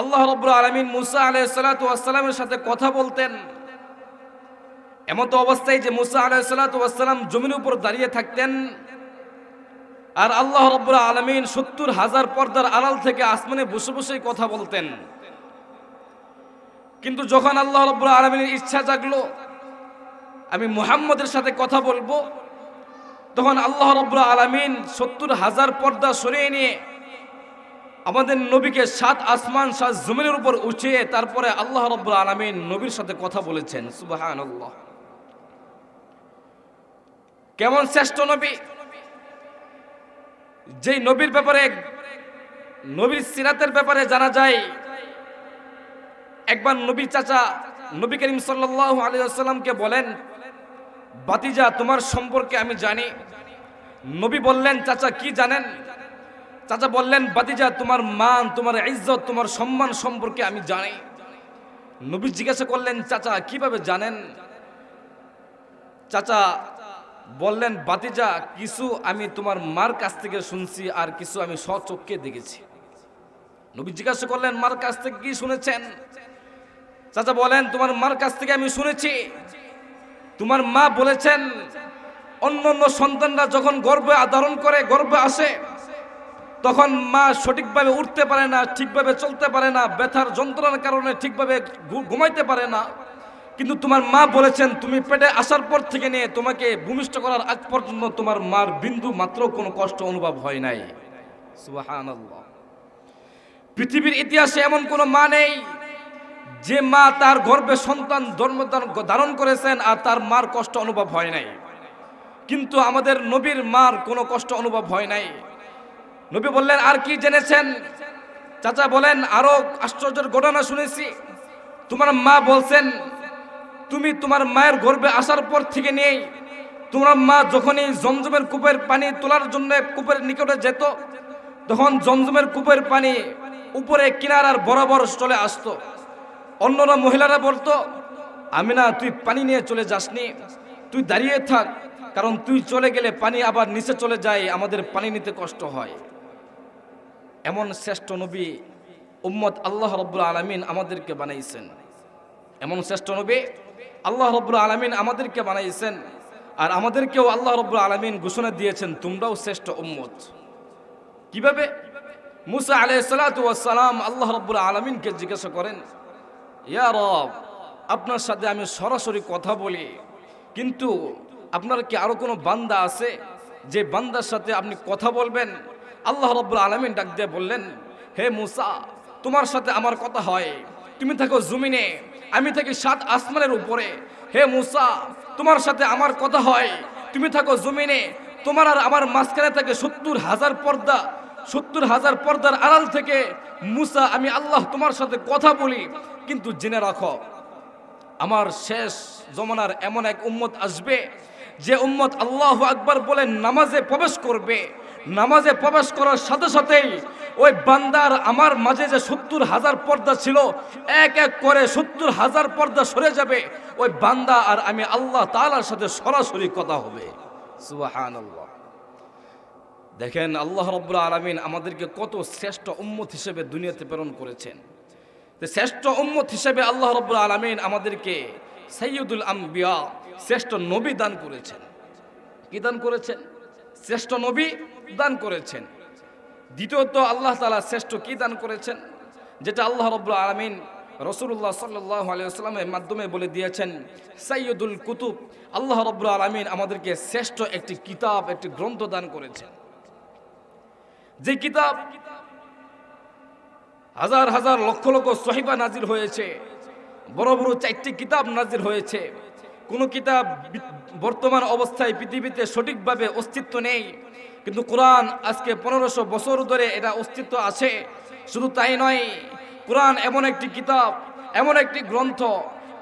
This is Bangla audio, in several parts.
আল্লাহ রব্বুল আলমিন মুসা আলাইসালাতামের সাথে কথা বলতেন। এমত অবস্থায় যে মুসা আলাইসালাতাম জমির উপর দাঁড়িয়ে থাকতেন আর আল্লাহ রব্বুল আলমিন সত্তর হাজার পর্দার আড়াল থেকে আসমানে বসে বসেই কথা বলতেন। কিন্তু যখন আল্লাহ রব্বুল আলমিনের ইচ্ছা জাগলো, আমি মুহাম্মদের সাথে কথা বলব, তখন আল্লাহ রব্বুল আলমিন সত্তর হাজার পর্দা সরিয়ে নিয়ে আমাদের নবীকে সাত আসমান, সাত জমিনের উপর উঠিয়ে তারপরে আল্লাহ রব্বুল আলমিন নবীর সাথে কথা বলেছেন। সুবাহান কেমন শ্রেষ্ঠ নবী? যেই নবীর ব্যাপারে, নবীর সিরাতের ব্যাপারে জানা যায়, একবার নবী চাচা নবী করিম সাল্লাহ আলিয়াল্লামকে বলেন, বাতিজা, তোমার সম্পর্কে আমি জানি। নবী বললেন, চাচা, কি জানেন? চাচা বললেন, বাতিজা, তোমার মান, তোমার ইজ্জত, তোমার সম্মান সম্পর্কে আমি জানি। নবী জিজ্ঞাসা করলেন, চাচা, কীভাবে জানেন? চাচা বললেন, বাতিজা, কিছু আমি তোমার মার কাছ থেকে শুনছি, আর কিছু আমি স্বচক্ষে দেখেছি। নবী জিজ্ঞাসা করলেন, মার কাছ থেকে কি শুনেছেন? চাচা বলেন, তোমার মার কাছ থেকে আমি শুনেছি। তোমার মা বলেছেন অন্য অন্য সন্তানরা যখন গর্বে ধারণ করে, গর্বে আসে তখন মা সঠিকভাবে উঠতে পারে না, ঠিকভাবে চলতে পারে না, ব্যথার যন্ত্রণার কারণে ঠিকভাবে ঘুমাইতে পারে না। কিন্তু তোমার মা বলেছেন, তুমি পেটে আসার পর থেকে নিয়ে তোমাকে ভূমিষ্ঠ করার আগ পর্যন্ত তোমার মার বিন্দু মাত্র কোনো কষ্ট অনুভব হয় নাই। পৃথিবীর ইতিহাসে এমন কোনো মা নেই, যে মা তার গর্ভে সন্তান জন্ম ধারণ করেছেন আর তার মার কষ্ট অনুভব হয় নাই। কিন্তু আমাদের নবীর মার কোনো কষ্ট অনুভব হয় নাই। নবী বললেন, আর কি জেনেছেন? চাচা বলেন, আরও আশ্চর্যের ঘটনা শুনেছি। তোমার মা বলছেন, তুমি তোমার মায়ের গর্ভে আসার পর থেকে নিয়েই তোমার মা যখনই জমজমের কূপের পানি তোলার জন্য কূপের নিকটে যেত, তখন জমজমের কূপের পানি উপরে কিনারার বরাবর চলে আসতো। অন্যরা মহিলারা বলতো আমি না তুই পানি নিয়ে চলে যাসনি। তুই দাঁড়িয়ে থাক, কারণ তুই চলে গেলে পানি আবার নিচে চলে যায়, আমাদের পানি নিতে কষ্ট হয়। এমন শ্রেষ্ঠ নবী উম্মত আল্লাহ রব্বুল আলমিন আমাদেরকে বানাইছেন। এমন শ্রেষ্ঠ নবী আল্লাহ রব্বুল আলমিন আমাদেরকে বানাইছেন। আর আমাদেরকেও আল্লাহ রব্বুল আলমিন ঘোষণা দিয়েছেন, তোমরাও শ্রেষ্ঠ উম্মত। কীভাবে? মুসা আলাইসালাম আল্লাহ রব্বুল আলমিনকে জিজ্ঞাসা করেন, ইয়া রব, আপনার সাথে আমি সরাসরি কথা বলি, কিন্তু আপনার কি আরও কোনো বান্দা আছে যে বান্দার সাথে আপনি কথা বলবেন? আল্লাহ রব্বুল আলমিন ডাক দিয়ে বললেন, হে মুসা, তোমার সাথে আমার কথা হয়। তুমি থাকো জুমিনে, আমি থাকি সাত আসমানের উপরে। হে মুসা, তোমার সাথে আমার কথা হয়। তুমি থাকো জমিনে, তোমার আর আমার মাঝখানে থাকে সত্তর হাজার পর্দা। সত্তর হাজার পর্দার আড়াল থেকে মুসা, আমি আল্লাহ তোমার সাথে কথা বলি। কিন্তু জেনে রাখো, আমার শেষ জমানার এমন এক উম্মত আসবে, যে উম্মত আল্লাহ আকবার বলে নামাজে প্রবেশ করবে। নামাজে প্রবেশ করার সাথে সাথেই ওই বান্দার আমার মাঝে যে সত্তর হাজার পর্দা ছিল, এক এক করে সত্তর হাজার পর্দা সরে যাবে। ওই বান্দা আর আমি আল্লাহ তালার সাথে সরাসরি কথা হবে। সুবহানাল্লাহ। দেখেন আল্লাহ রব্বুল আলমিন আমাদেরকে কত শ্রেষ্ঠ উম্মত হিসেবে দুনিয়াতে প্রেরণ করেছেন। শ্রেষ্ঠ উম্মত হিসেবে আল্লাহ রব্বুল আলমিন আমাদেরকে সৈয়দুল আম্বিয়া, শ্রেষ্ঠ নবী দান করেছেন। কি দান করেছেন? শ্রেষ্ঠ নবী দান করেছেন। দ্বিতীয়ত আল্লাহ তালা শ্রেষ্ঠ কি দান করেছেন? যেটা আল্লাহ রব্বুল আলমিন রসুল্লাহ সাল্লাহ আলিয়াস্লামের মাধ্যমে বলে দিয়েছেন সৈয়দুল কুতুব। আল্লাহ রব্বুল আলমিন আমাদেরকে শ্রেষ্ঠ একটি কিতাব, একটি গ্রন্থ দান করেছেন। যে কিতাব হাজার হাজার লক্ষ লক্ষ সহিবা নাজির হয়েছে, বড় বড় চারটি কিতাব নাজির হয়েছে, কোনো কিতাব বর্তমান অবস্থায় পৃথিবীতে সঠিকভাবে অস্তিত্ব নেই কিন্তু কোরআন আজকে পনেরোশো বছর ধরে এটা অস্তিত্ব আছে। শুধু তাই নয়, কোরআন এমন একটি কিতাব, এমন একটি গ্রন্থ,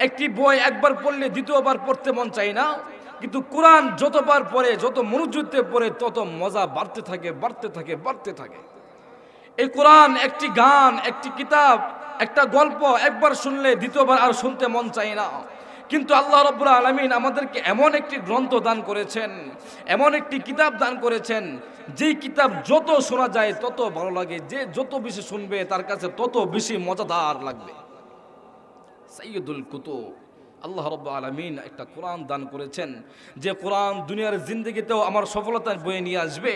একটি বই একবার পড়লে দ্বিতীয়বার পড়তে মন চায় না। কিন্তু কোরআন যতবার পড়ে, যত মনোযোগতে পড়ে, তত মজা বাড়তে থাকে বাড়তে থাকে বাড়তে থাকে। এই কোরআন একটি গান, একটি কিতাব, একটা গল্প একবার শুনলে দ্বিতীয়বার আর শুনতে মন চায় না। কিন্তু আল্লাহ রব্বুল আলমিন আমাদেরকে এমন একটি গ্রন্থ দান করেছেন, এমন একটি কিতাব দান করেছেন, যেই কিতাব যত শোনা যায় তত ভালো লাগে, যে যত বেশি শুনবে তার কাছে তত বেশি মজাদার লাগবে। সৈয়দুল কুতুব। আল্লাহ রব্ব আলমিন একটা কোরআন দান করেছেন। যে কোরআন দুনিয়ার জিন্দগিতেও আমার সফলতা বয়ে নিয়ে আসবে।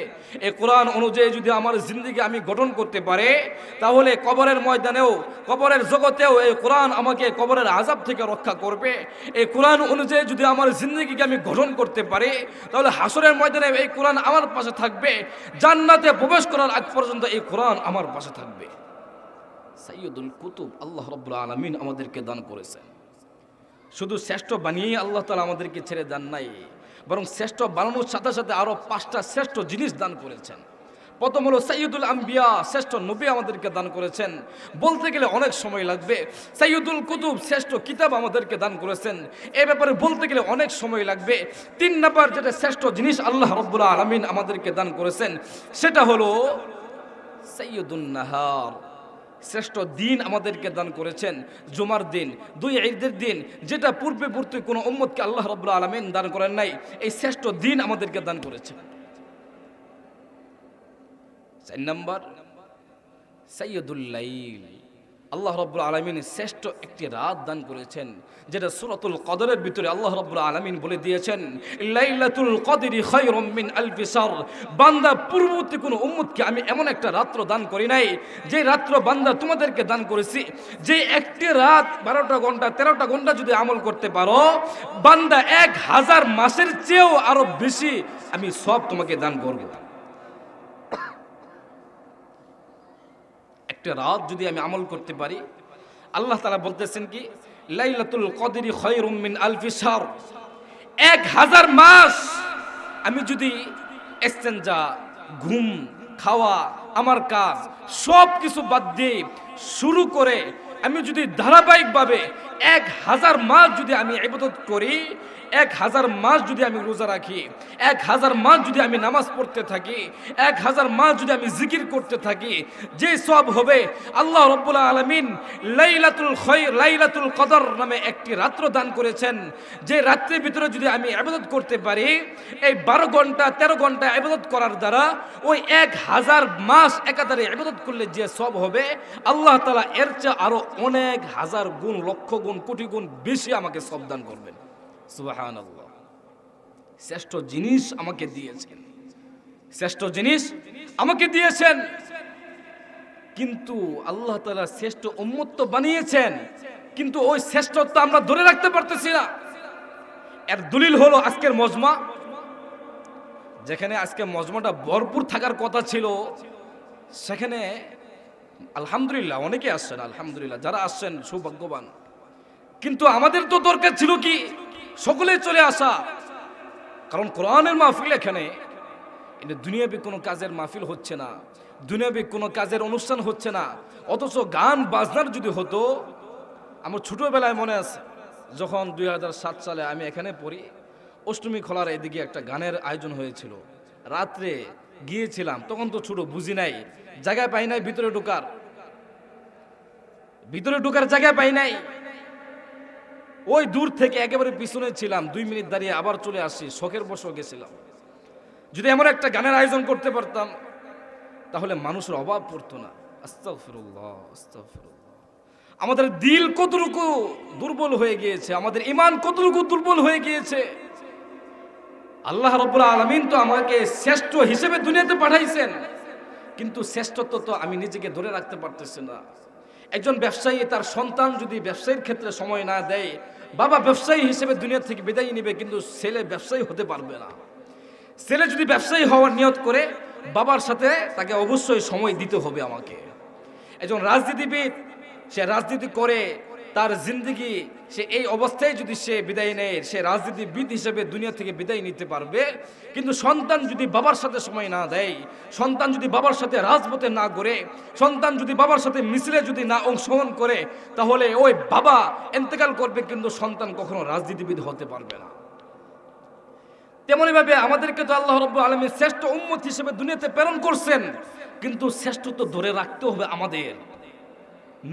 এই কোরআন অনুযায়ী যদি আমার জিন্দগি আমি গঠন করতে পারে, তাহলে কবরের ময়দানেও, কবরের জগতেও এই কোরআন আমাকে কবরের আজাব থেকে রক্ষা করবে। এই কোরআন অনুযায়ী যদি আমার জিন্দগিকে আমি গঠন করতে পারি, তাহলে হাসরের ময়দানে এই কোরআন আমার পাশে থাকবে। জান্নাতে প্রবেশ করার আগ পর্যন্ত এই কোরআন আমার পাশে থাকবে। সৈয়দুল কুতুব আল্লাহ রব্বুল আলমিন আমাদেরকে দান করেছেন। শুধু শ্রেষ্ঠ বানিয়েই আল্লাহ তালা আমাদেরকে ছেড়ে দেন নাই, বরং শ্রেষ্ঠ বানানোর সাথে সাথে আরও পাঁচটা শ্রেষ্ঠ জিনিস দান করেছেন। প্রথম হলো সৈয়দুল আম্বিয়া, শ্রেষ্ঠ নবী আমাদেরকে দান করেছেন। বলতে গেলে অনেক সময় লাগবে। সৈয়দুল কুতুব, শ্রেষ্ঠ কিতাব আমাদেরকে দান করেছেন। এ ব্যাপারে বলতে গেলে অনেক সময় লাগবে। তিন নাম্বার যেটা শ্রেষ্ঠ জিনিস আল্লাহ রব্বুল্লাহ আলমিন আমাদেরকে দান করেছেন, সেটা হলো সৈয়দুল নাহার। শ্রেষ্ঠ দিন আমাদেরকে দান করেছেন জুমার দিন, দুই ঈদের দিন, যেটা পূর্বে পূর্বে কোনো উম্মতকে আল্লাহ রব্লা আলমিন দান করেন নাই, এই শ্রেষ্ঠ দিন আমাদেরকে দান করেছেন। চার নম্বর সৈয়দুল্লাইল আল্লাহ রব্বুল আলমিন শ্রেষ্ঠ একটি রাত দান করেছেন, যেটা সুরতুল কদরের ভিতরে আল্লাহ রব্বুল আলমিন বলে দিয়েছেন, লাইলাতুল কদরি খৈরম মিন আলফি সার বান্দা পূর্ববর্তী কোনো উম্মতকে আমি এমন একটা রাত্র দান করি নাই, যে রাত্র বান্দা তোমাদেরকে দান করেছি, যে একটি রাত বারোটা ঘণ্টা, তেরোটা ঘণ্টা যদি আমল করতে পারো, বান্দা এক হাজার মাসের চেয়েও আরও বেশি আমি সব তোমাকে দান করব। একটা রাত যদি আমি আমল করতে পারি, আল্লাহ তালা বলতেছেন কি, লাইলাতুল কদরি খয়রুমিন আলফিসার এক হাজার মাস আমি যদি এক্সচেঞ্জা, ঘুম, খাওয়া, আমার কাজ সব কিছু বাদ দিয়ে শুরু করে আমি যদি ধারাবাহিকভাবে এক হাজার মাস যদি আমি ইবাদত করি, এক হাজার মাস যদি আমি রোজা রাখি, এক হাজার মাস যদি আমি নামাজ পড়তে থাকি, এক হাজার মাস যদি আমি জিকির করতে থাকি, যে সব হবে আল্লাহ রব্বুল আলমিন লাইলাতুল খৈ লাইলাতুল কদর নামে একটি রাত্র দান করেছেন। যে রাত্রের ভিতরে যদি আমি আবাদত করতে পারি, এই বারো ঘণ্টা, তেরো ঘণ্টা আবাদত করার দ্বারা ওই এক হাজার মাস একাধারে আবাদত করলে যে সব হবে, আল্লাহ তালা এর চেয়ে আরও অনেক হাজার গুণ, লক্ষ গুণ, কোটি গুণ বেশি আমাকে সব দান করবেন। সুবাহান শ্রেষ্ঠ জিনিস আমাকে দিয়েছেন। শ্রেষ্ঠ জিনিস আমাকে দিয়েছেন। কিন্তু আল্লাহ তালা শ্রেষ্ঠ উন্মত্ত বানিয়েছেন, কিন্তু ওই শ্রেষ্ঠত্ব আমরা ধরে রাখতে পারতেছি না। এর দলিল হলো আজকের মজমা। যেখানে আজকে মজমাটা ভরপুর থাকার কথা ছিল, সেখানে আলহামদুলিল্লাহ, অনেকে আসছেন, আলহামদুলিল্লাহ, যারা আসছেন, সৌভাগ্যবান। কিন্তু আমাদের তো দরকার ছিল কি? সকলে চলে আসা। কারণ কোরআনের মাহফিল এখানে এটা দুনিয়াবি কোনো কাজের মাহফিল হচ্ছে না। দুনিয়াবি কোনো কাজের অনুষ্ঠান হচ্ছে না। অথচ গান বাজনার যদি হতো, আমার ছোটোবেলায় মনে আছে, যখন দুই হাজার সাত সালে আমি এখানে পড়ি, অষ্টমী খোলার এদিকে একটা গানের আয়োজন হয়েছিল। রাত্রে গিয়েছিলাম, তখন তো ছোট বুঝি নাই জায়গায় পাই নাই, ভিতরে ঢোকার। ভিতরে ঢোকার জায়গায় পাই নাই। ওই দূর থেকে একেবারে পিছনে ছিলাম, দুই মিনিট দাঁড়িয়ে আবার চলে আসি, শখের বসে গেছিলাম। যদি এমন একটা গানের আয়োজন করতে পারতাম, তাহলে মানুষের অভাব পড়তো না। আমাদের দিল কতটুকু দুর্বল হয়ে গিয়েছে, আমাদের ইমান কতটুকু দুর্বল হয়ে গিয়েছে। আল্লাহ রব্বুল আলমিন তো আমাকে শ্রেষ্ঠ হিসেবে দুনিয়াতে পাঠাইছেন। কিন্তু শ্রেষ্ঠত্ব তো আমি নিজেকে ধরে রাখতে পারতেছি না। একজন ব্যবসায়ী তার সন্তান যদি ব্যবসায়ীর ক্ষেত্রে সময় না দেয়, বাবা ব্যবসায়ী হিসেবে দুনিয়া থেকে বিদায় নিবে, কিন্তু ছেলে ব্যবসায়ী হতে পারবে না। ছেলে যদি ব্যবসায়ী হওয়ার নিয়ত করে, বাবার সাথে তাকে অবশ্যই সময় দিতে হবে আমাকে। একজন রাজনীতিবিদ, সে রাজনীতি করে তার জিন্দগি, সে এই অবস্থায় যদি সে বিদায় নেয়, সে রাজনীতিবিদ হিসেবে দুনিয়া থেকে বিদায় নিতে পারবে। কিন্তু সন্তান যদি বাবার সাথে সময় না দেয়, সন্তান যদি বাবার সাথে রাজপথে না করে সন্তান যদি বাবার সাথে মিছিলে যদি না অংশগ্রহণ করে, তাহলে ওই বাবা এন্তেকাল করবে, কিন্তু সন্তান কখনো রাজনীতিবিদ হতে পারবে না। তেমনইভাবে আমাদেরকে তো আল্লাহ রব্বু আলমী শ্রেষ্ঠ উম্মত হিসেবে দুনিয়াতে প্রেরণ করছেন, কিন্তু শ্রেষ্ঠত্ব ধরে রাখতে হবে আমাদের।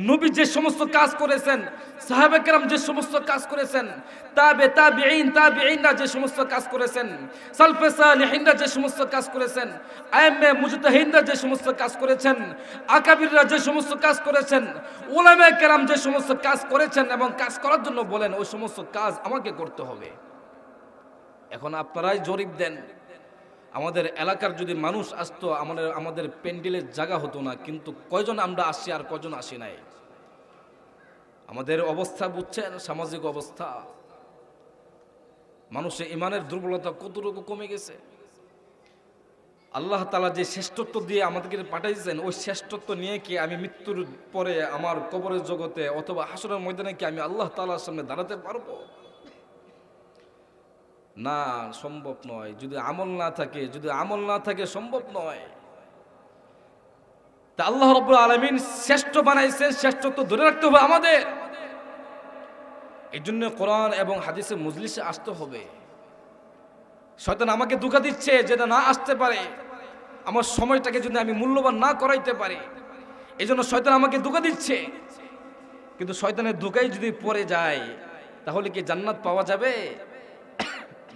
নবী যে সমস্ত কাজ করেছেন, সাহাবে কেরাম যে সমস্ত কাজ করেছেন, তাবে, তাবিঈন, তাবিঈনরা যে সমস্ত কাজ করেছেন, সালফে সালিহিনরা যে সমস্ত কাজ করেছেন, আইএমএ, মুজতাহিদরা যে সমস্ত কাজ করেছেন, আকাবিররা যে সমস্ত কাজ করেছেন ওলামে কেরাম যে সমস্ত কাজ করেছেন এবং কাজ করার জন্য বলেন, ওই সমস্ত কাজ আমাকে করতে হবে। এখন আপনারাই জরিপ দেন। আমাদের এলাকার যদি মানুষ আসতো, আমাদের আমাদের প্যান্ডেলের জায়গা হতো না, কিন্তু কয়জন আমরা আসি আর কয়জন আসি নাই? আমাদের অবস্থা বুঝছেন, সামাজিক অবস্থা। মানুষের ইমানের দুর্বলতা কতটুকু কমে গেছে? আল্লাহ তালা যে শ্রেষ্ঠত্ব দিয়ে আমাদেরকে পাঠাইছেন, ওই শ্রেষ্ঠত্ব নিয়ে কি আমি মৃত্যুর পরে আমার কবরের জগতে অথবা হাসরের ময়দানে কি আমি আল্লাহ তালার সামনে দাঁড়াতে পারব? না, সম্ভব নয়। যদি আমল না থাকে, যদি আমল না থাকে, সম্ভব নয়। তা আল্লাহ রব্বুল আলমিন শ্রেষ্ঠ বানাইছেন, শ্রেষ্ঠত্ব ধরে রাখতে হবে আমাদের। এই জন্য কোরআন এবং হাদিসে মজলিসে আসতে হবে। শয়তান আমাকে দুঃখা দিচ্ছে যেটা না আসতে পারে। আমার সময়টাকে যদি আমি মূল্যবান না করাইতে পারি এই জন্য শয়তান আমাকে দুঃখা দিচ্ছে। কিন্তু শয়তানের ধোকাই যদি পড়ে যায়, তাহলে কি জান্নাত পাওয়া যাবে?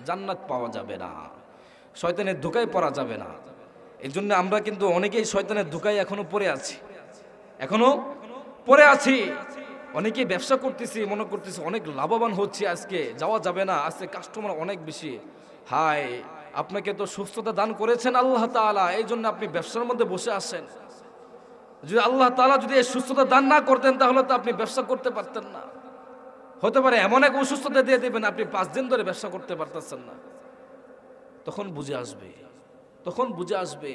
জান্নাত পাওয়া যাবে না। শয়তানের ধোকায় পড়া যাবে না। এই জন্য আমরা কিন্তু অনেকেই শয়তানের ধোকায় এখনও পড়ে আছি। এখনও পড়ে আছি। অনেকেই ব্যবসা করতেছি, মনে করতেছি অনেক লাভবান হচ্ছে আজকে, যাওয়া যাবে না, আজকে কাস্টমার অনেক বেশি। হাই আপনাকে তো সুস্থতা দান করেছেন আল্লাহ তাআলা এই জন্য আপনি ব্যবসার মধ্যে বসে আসেন যদি আল্লাহ তাআলা যদি এই সুস্থতা দান না করতেন, তাহলে তো আপনি ব্যবসা করতে পারতেন না। হতে পারে এমন এক অসুস্থতা দিয়ে দেবেন, আপনি পাঁচ দিন ধরে ব্যবসা করতে পারতেছেন না। তখন বুঝে আসবে, তখন বুঝে আসবে।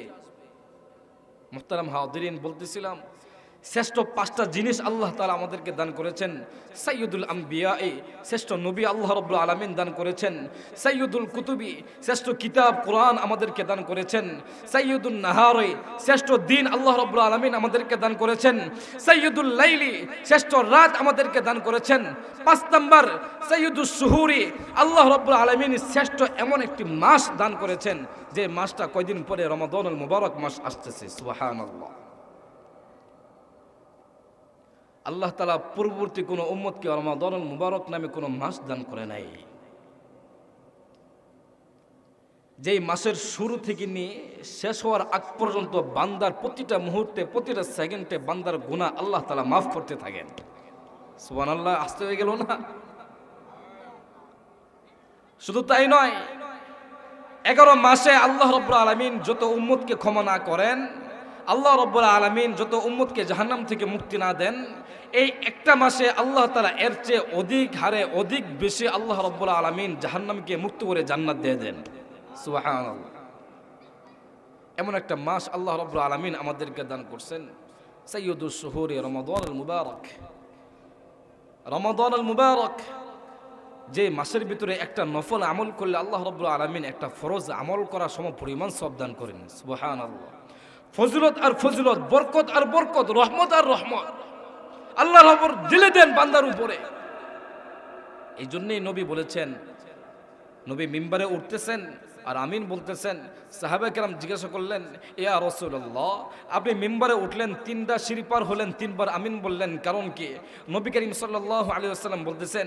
মোহতারাম হাউদ্দিন বলতেছিলাম শ্রেষ্ঠ পাঁচটা জিনিস আল্লাহ তালা আমাদেরকে দান করেছেন। সৈয়দুল আম্বিয়া এ শ্রেষ্ঠ নবী আল্লাহ রব্বুল আলমিন দান করেছেন। সৈয়দুল কুতুবি, শ্রেষ্ঠ কিতাব, কোরআন আমাদেরকে দান করেছেন। সৈয়দুল নাহারে শ্রেষ্ঠ দিন আল্লাহ রব্বুল আলমিন আমাদেরকে দান করেছেন। সৈয়দুল লাইলি, শ্রেষ্ঠ রাত আমাদেরকে দান করেছেন। পাঁচ নম্বর সৈয়দুল সুহুরি, আল্লাহ রব্বুল আলমিন শ্রেষ্ঠ এমন একটি মাস দান করেছেন, যে মাসটা কয়দিন পরে রমাদনুল মুবারক মাস আসতেছে। সুবাহান আল্লাহ আল্লাহ তালা পূর্ববর্তী কোনো উম্মতকে রমাদনুল মুবারক নামে কোনো মাস দান করে নাই। যেই মাসের শুরু থেকে নিয়ে শেষ হওয়ার আগ পর্যন্ত বান্দার প্রতিটা মুহূর্তে, প্রতিটা সেকেন্ডে বান্দার গুণা আল্লাহ তালা মাফ করতে থাকেন। সুবান আল্লাহ আসতে হয়ে গেল না? শুধু তাই নয়, এগারো মাসে আল্লাহ রব্বুল আলমিন যত উম্মতকে ক্ষমা না করেন, আল্লাহ রব্বুল আলমিন যত উম্মতকে জাহান্নাম থেকে মুক্তি না দেন এই একটা মাসে আল্লাহ তালা এর চেয়ে অধিক হারে অধিক বেশি আল্লাহ রব্বুল আলমিন জাহান্নামকে মুক্ত করে জান্নাত দিয়ে দেন। এমন একটা মাস আল্লাহ রব্বুল আলমিন আমাদেরকে দান করছেন। সৈয়দুল শহরে মুবারক। রমাদান মুবারক, যে মাসের ভিতরে একটা নফল আমল করলে আল্লাহ রব্বুল আলমিন একটা ফরজ আমল করার সম পরিমাণ সব দান করেন। সুবাহান আল্লাহ ফজলত আর ফজলত, বরকত আর বরকত, রহমত আর রহমত। আল্লাহ রবর দিলে দেন বান্দার উপরে। এই জন্যই নবী বলেছেন, নবী মিম্বারে উঠতেছেন আর আমিন বলতেছেন সাহাবে কেরাম জিজ্ঞাসা করলেন, ইয়া রসুল্লাহ আপনি মেম্বারে উঠলেন, তিনটা শিরপার হলেন, তিনবার আমিন বললেন, কারণ কি? নবী করিম সাল্লাহ আলী আসসালাম বলতেছেন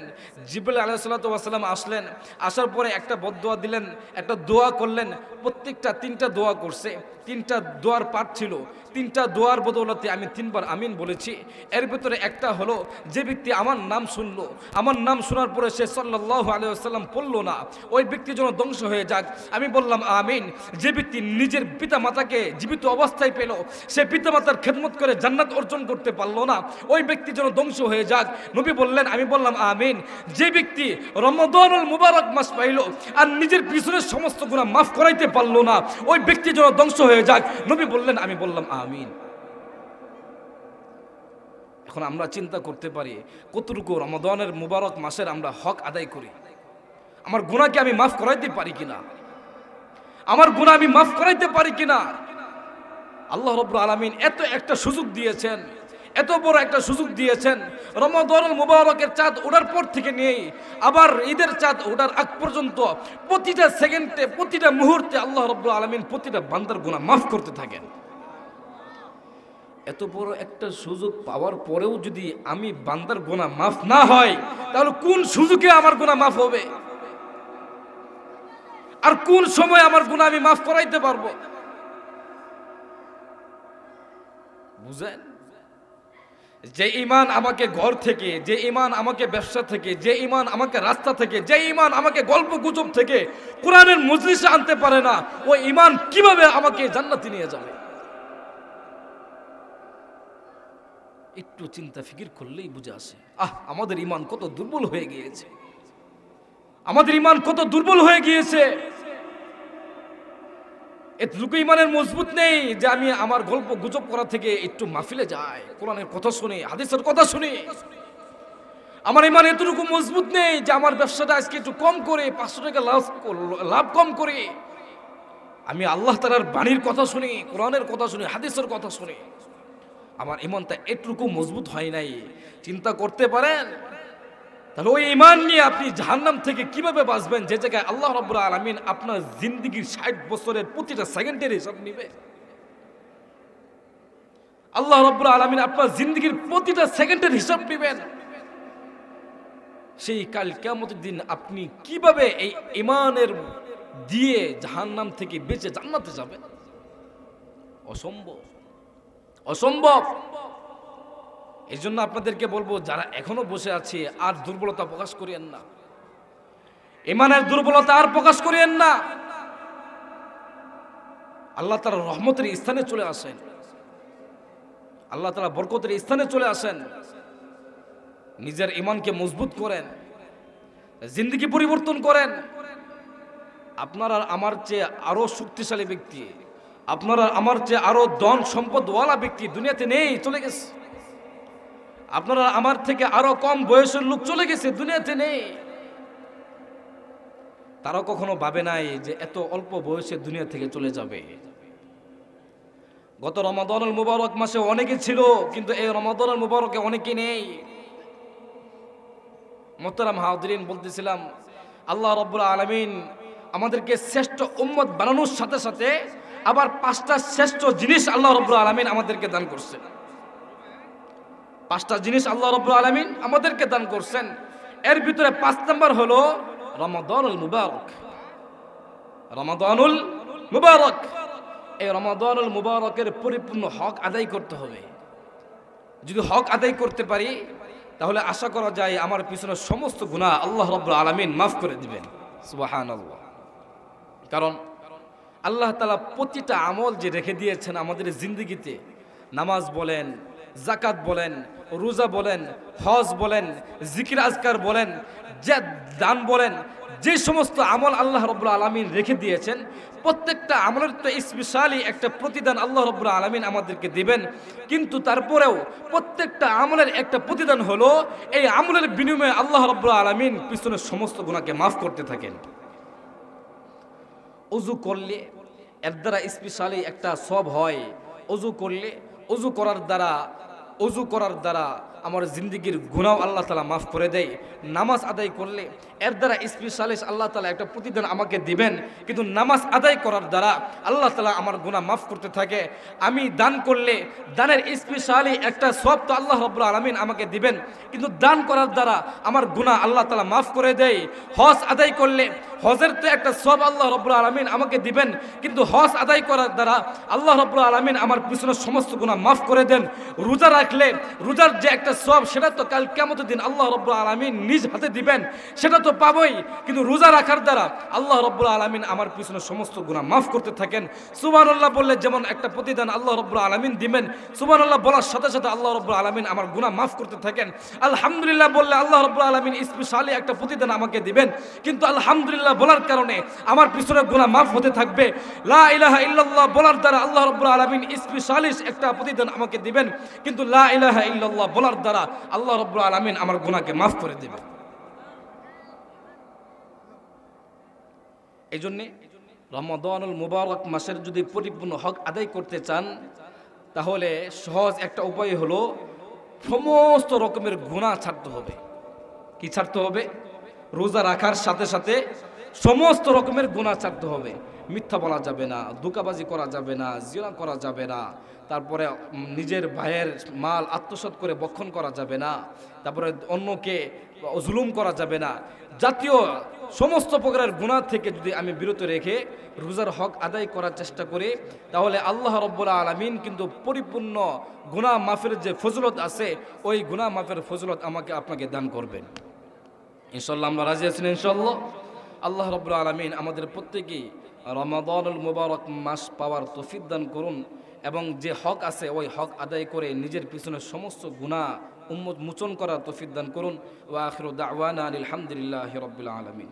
জিবুল আলাহ সাল্লাম আসলেন, আসার পরে একটা বদোয়া দিলেন, একটা দোয়া করলেন, প্রত্যেকটা তিনটা দোয়া করছে তিনটা দোয়ার পাঠ ছিল। তিনটা দোয়ার বদৌলতে আমি তিনবার আমিন বলেছি। এর ভিতরে একটা হলো, যে ব্যক্তি আমার নাম শুনলো, আমার নাম শোনার পরে সে সাল্লাহ আলিয়াল্লাম পড়ল না, ওই ব্যক্তি যেন ধ্বংস হয়ে যাক। আমি বললাম, আমিন। যে ব্যক্তি নিজের পিতা মাতাকে জীবিত অবস্থায় পেল, সে পিতা মাতার খেদমত করে জান্নাত অর্জন করতে পারল না, ওই ব্যক্তি যেন ধ্বংস হয়ে যাক। নবী বললেন, আমি বললাম, আমিন। যে ব্যক্তি রমদনুল মুবারক মাস পাইল, আর নিজের পিছনের সমস্ত গুণা মাফ করাইতে পারল না, ওই ব্যক্তি যেন ধ্বংস হয়ে যাক। নবী বললেন, আমি বললাম, আমিন। এখন আমরা চিন্তা করতে পারি, কতটুকু রমদানের মুবারক মাসের আমরা হক আদায় করি। আমার গুণাকে আমি মাফ করাইতে পারি কিনা? আমার গুণা আমি মাফ করাইতে পারি কিনা? আল্লাহ রব্বুল আলমিন এত একটা সুযোগ দিয়েছেন। এত বড় একটা সুযোগ দিয়েছেন। রমদনুল মুবারকের চাঁদ ওঠার পর থেকে নিয়েই আবার ঈদের চাঁদ ওঠার আগ পর্যন্ত প্রতিটা সেকেন্ডে, প্রতিটা মুহূর্তে আল্লাহ রব্বুল আলমিন প্রতিটা বান্দার গুণা মাফ করতে থাকেন। এত বড় একটা সুযোগ পাওয়ার পরেও যদি আমি বান্দার গোনা মাফ না হয়, তাহলে কোন সুযোগে আমার গোনা মাফ হবে? আর কোন সময় আমার গুণা আমি মাফ করাইতে পারব? বুঝেন? যে ইমান আমাকে ঘর থেকে, যে ইমান আমাকে ব্যবসা থেকে, যে ইমান আমাকে রাস্তা থেকে, যে ইমান আমাকে গল্প গুজব থেকে কোরআনের মজলিসে আনতে পারে না ওই ইমান কীভাবে আমাকে জান্নাতি নিয়ে যাবে? একটু চিন্তা ফিকির করলেই বুঝে আসে, আহ, আমাদের ইমান কত দুর্বল হয়ে গিয়েছে। আমাদের ইমান কত দুর্বল হয়ে গিয়েছে। এতটুকু ইমানের মজবুত নেই যে আমি আমার গল্প গুজব করা থেকে একটু মাহফিলে যাই। কোরআনের কথা শুনি, হাদিসের কথা শুনি। আমার ইমান এতটুকু মজবুত নেই যে আমার ব্যবসাটা আজকে একটু কম করে, পাঁচশো টাকা লাভ লাভ কম করে। আমি আল্লাহ তালার বাণীর কথা শুনি, কোরআনের কথা শুনি, হাদিসের কথা শুনি। আমার ইমানটা এটুকু মজবুত হয় নাই। চিন্তা করতে পারেন তাহলে ওই ইমান নিয়ে আপনি জাহান্নাম থেকে কীভাবে বাঁচবেন? যে জায়গায় আল্লাহ রব্বুল আলমিন আপনার জিন্দগির ষাট বছরের প্রতিটা সেকেন্ডের হিসাব নিবে। আল্লাহ রব্বুল আলমিন আপনার জিন্দগির প্রতিটা সেকেন্ডের হিসাব নেবেন। সেই কাল কেমতের দিন আপনি কীভাবে এই ইমানের দিয়ে জাহান্নাম থেকে বেঁচে জান্নাতে যাবেন? অসম্ভব। অসম্ভব। এই জন্য আপনাদেরকে বলব, যারা এখনও বসে আছে, আর দুর্বলতা প্রকাশ করিয়েন না। ইমানের দুর্বলতা আর প্রকাশ করিয়েন না। আল্লাহ তারা রহমতের স্থানে চলে আসেন। আল্লাহ তারা বরকতের স্থানে চলে আসেন। নিজের ইমানকে মজবুত করেন। জিন্দগি পরিবর্তন করেন। আপনার আমার চেয়ে আরও শক্তিশালী ব্যক্তি, আপনার আমার চেয়ে আরও ধন সম্পদওয়ালা ব্যক্তি দুনিয়াতে নেই, চলে গেছে। আপনারা আমার থেকে আরও কম বয়সের লোক চলে গেছে দুনিয়াতে নেই। তারা কখনো ভাবে নাই যে এত অল্প বয়সে দুনিয়া থেকে চলে যাবে। গত রমাদানুল মুবারক মাসে অনেকে ছিল, কিন্তু এই রমাদানুল মুবারকে অনেকে নেই। মোহতারাম হাউদ্দিন বলতেছিলাম, আল্লাহ রব্বুল আলমিন আমাদেরকে শ্রেষ্ঠ উম্মত বানানোর সাথে সাথে আবার পাঁচটা শ্রেষ্ঠ জিনিস আল্লাহ রব্বুল আলমিন আমাদেরকে দান করছেন। পাঁচটা জিনিস আল্লাহ রব্বুল আলমিন আমাদেরকে দান করছেন। এর ভিতরে পাঁচ নম্বর হলো রমাদানুল মুবারক। রমাদানুল মুবারক। এই রমাদানুল মুবারকের পরিপূর্ণ হক আদায় করতে হবে। যদি হক আদায় করতে পারি, তাহলে আশা করা যায় আমার পিছনে সমস্ত গুণা আল্লাহ রব্বুল আলমিন মাফ করে দিবেন। সুবাহান আল্লাহ কারণ আল্লাহ তালা প্রতিটা আমল যে রেখে দিয়েছেন আমাদের জিন্দগিতে, নামাজ বলেন জাকাত বলেন রোজা বলেন, হজ বলেন, জিকির আজকার বলেন যে দান বলেন, যে সমস্ত আমল আল্লাহ রব্বুল আলমিন রেখে দিয়েছেন, প্রত্যেকটা আমলের তো স্পেশালি একটা প্রতিদান আল্লাহ রব্বুল আলমিন আমাদেরকে দিবেন। কিন্তু তারপরেও প্রত্যেকটা আমলের একটা প্রতিদান হলো, এই আমলের বিনিময়ে আল্লাহ রব্বুল আলমিন পিছনের সমস্ত গুণাকে মাফ করতে থাকেন। অজু করলে এর দ্বারা স্পেশালি একটা সব হয়। অজু করলে, অজু করার দ্বারা অজু করার দ্বারা আমার জিন্দগির গুণাও আল্লাহ তালা মাফ করে দেয়। নামাজ আদায় করলে এর দ্বারা স্পেশালিস্ট আল্লাহ তালা একটা প্রতিদান আমাকে দিবেন। কিন্তু নামাজ আদায় করার দ্বারা আল্লাহ তালা আমার গুণা মাফ করতে থাকে। আমি দান করলে দানের স্পেশালি একটা সব তো আল্লাহ রব্বুল আলমিন আমাকে দিবেন। কিন্তু দান করার দ্বারা আমার গুণা আল্লাহ তালা মাফ করে দেয়। হজ আদায় করলে হজের তো একটা সব আল্লাহ রব্বুল আলমিন আমাকে দিবেন, কিন্তু হজ আদায় করার দ্বারা আল্লাহ রব্বুল আলমিন আমার পিছনের সমস্ত গুণা মাফ করে দেন। রোজা রাখলে রোজার যে একটা সব সেটা তো কাল কেমত দিন আল্লাহ রব্বুল আলমিন নিজ হাতে দিবেন, সেটা তো পাবই। কিন্তু রোজা রাখার দ্বারা আল্লাহ রব্বুল আলমিন আমার পিছনে সমস্ত গুণা মাফ করতে থাকেন। সুবান আল্লাহ বললে যেমন একটা প্রতিদান আল্লাহ রব্বুল আলমিন দিবেন সুবান আল্লাহ বলার সাথে সাথে আল্লাহ রব্বুল আলমিন আমার গুণা মাফ করতে থাকেন। আলহামদুলিল্লাহ বললে আল্লাহ রব্বুল আলমিন স্পেশালি একটা প্রতিদান আমাকে দিবেন, কিন্তু আলহামদুলিল্লাহ বলার কারণে আমার পিছনে গুণা মাফ হতে থাকবে। লা ইলাহা ইল্লাল্লাহ বলার দ্বারা আল্লাহ রব্বুল আলমিন স্পেশালিস্ট একটা প্রতিদান আমাকে দিবেন। কিন্তু লা ইলাহা ইল্লাল্লাহ বলার দ্বারা আল্লাহ রব্বুল আলমিন আমার গুণাকে মাফ করে দেবেন। এই জন্যে রমাদানুল মুবারক মাসের যদি পরিপূর্ণ হক আদায় করতে চান, তাহলে সহজ একটা উপায় হলো সমস্ত রকমের গুণা ছাড়তে হবে। কি ছাড়তে হবে? রোজা রাখার সাথে সাথে সমস্ত রকমের গুণা ছাড়তে হবে। মিথ্যা বলা যাবে না দুকাবাজি করা যাবে না, জিনা করা যাবে না। তারপরে নিজের ভাইয়ের মাল আত্মসাৎ করে বক্ষণ করা যাবে না। তারপরে অন্যকে জুলুম করা যাবে না। জাতীয় সমস্ত প্রকারের গুণা থেকে যদি আমি বিরত রেখে রোজার হক আদায় করার চেষ্টা করি, তাহলে আল্লাহ রব্বুল আলমিন কিন্তু পরিপূর্ণ গুণা মাফের যে ফজলত আছে, ওই গুণা মাফের ফজলত আমাকে আপনাকে দান করবেন। ইনশাল্লাহ আমরা রাজি আছেন ইনশাল্লাহ আল্লাহ রব্বুল আলমিন আমাদের প্রত্যেকেই রমাদানুল মুবারক মাস পাওয়ার তফিক দান করুন এবং যে হক আছে ওই হক আদায় করে নিজের পিছনে সমস্ত গুণা উম্মত মোচন করার তফিক দান করুন। ওয়া আখির দাওয়ানা আলহামদুলিল্লাহ রবিল আলমিন।